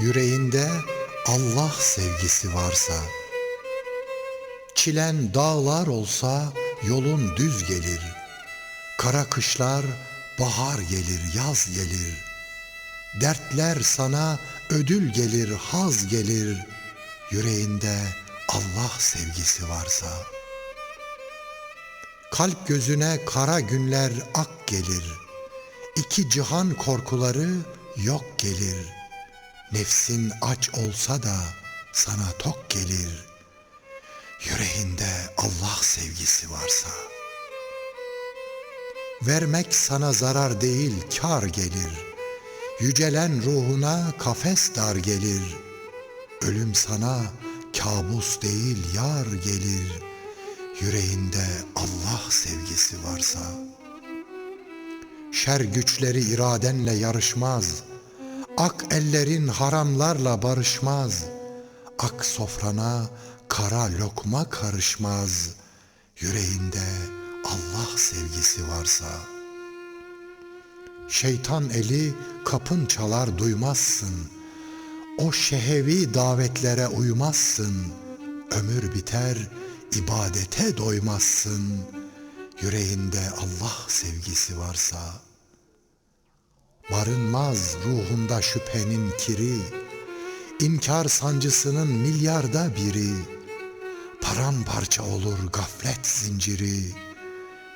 Yüreğinde Allah sevgisi varsa, Çilen dağlar olsa yolun düz gelir. Kara kışlar bahar gelir, yaz gelir. Dertler sana ödül gelir, haz gelir. Yüreğinde Allah sevgisi varsa. Kalp gözüne kara günler ak gelir. İki cihan korkuları yok gelir. Nefsin aç olsa da sana tok gelir. Yüreğinde Allah sevgisi varsa. Vermek sana zarar değil kar gelir. Yücelen ruhuna kafes dar gelir. Ölüm sana kabus değil yar gelir. Yüreğinde Allah sevgisi varsa. Şer güçleri iradenle yarışmaz. Ak ellerin haramlarla barışmaz. Ak sofrana kara lokma karışmaz. Yüreğinde Allah sevgisi varsa. Şeytan eli kapın çalar duymazsın. O şehevi davetlere uymazsın. Ömür biter, ibadete doymazsın. Yüreğinde Allah sevgisi varsa. Barınmaz ruhunda şüphenin kiri. İnkar sancısının milyarda biri. Paramparça olur gaflet zinciri.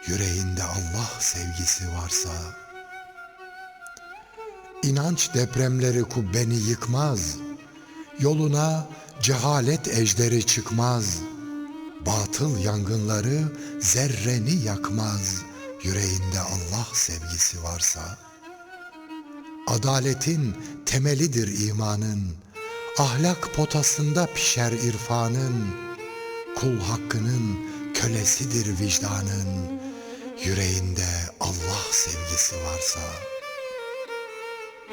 Yüreğinde Allah sevgisi varsa. İnanç depremleri kubbeni yıkmaz. Yoluna cehalet ejderi çıkmaz. Batıl yangınları zerreni yakmaz. Yüreğinde Allah sevgisi varsa. Adaletin temelidir imanın. Ahlak potasında pişer irfanın. Kul hakkının kölesidir vicdanın. Yüreğinde Allah sevgisi varsa.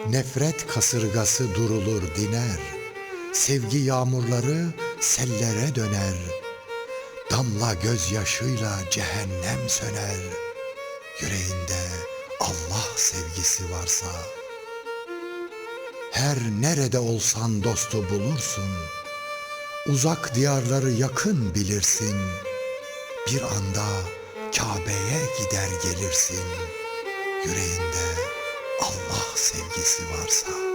Nefret kasırgası durulur diner. Sevgi yağmurları sellere döner. Damla gözyaşıyla cehennem söner. Yüreğinde Allah sevgisi varsa. Her nerede olsan dostu bulursun. Uzak diyarları yakın bilirsin. Bir anda Kabe'ye gider gelirsin. Yüreğinde Allah sevgisi varsa.